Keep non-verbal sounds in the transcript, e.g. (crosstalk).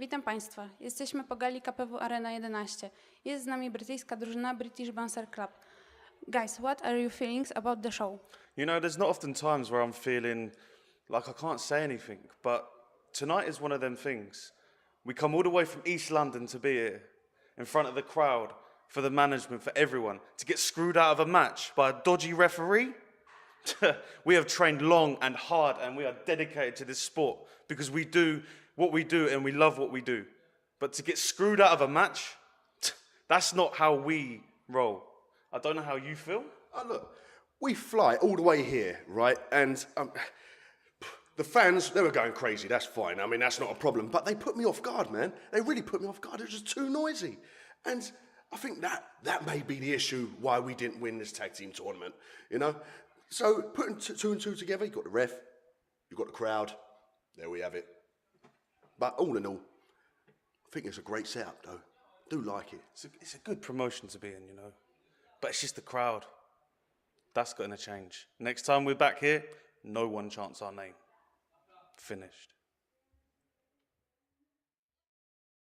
Witam Państwa. Jesteśmy po gali KPW Arena 11. Jest z nami brytyjska drużyna British Bouncer Club. Guys, what are your feelings about the show? You know, there's not often times where I'm feeling like I can't say anything, but tonight is one of them things. We come all the way from East London to be here, in front of the crowd, for the management, for everyone, to get screwed out of a match by a dodgy referee. (laughs) we have trained long and hard, and we are dedicated to this sport because we do what we do and we love what we do. But to get screwed out of a match, (tsk) that's not how we roll. I don't know how you feel. Oh, look, we fly all the way here, right? And um, (sighs) the fans, they were going crazy. That's fine. I mean, that's not a problem. But they put me off guard, man. They really put me off guard. It was just too noisy. And I think that that may be the issue why we didn't win this tag team tournament. You know, so putting two and two together, you've got the ref, you've got the crowd. There we have it. But all in all, I think it's a great setup, though. Do like it. It's a, it's a good promotion to be in, you know. But it's just the crowd. That's going to change. Next time we're back here, no one chants our name. Finished.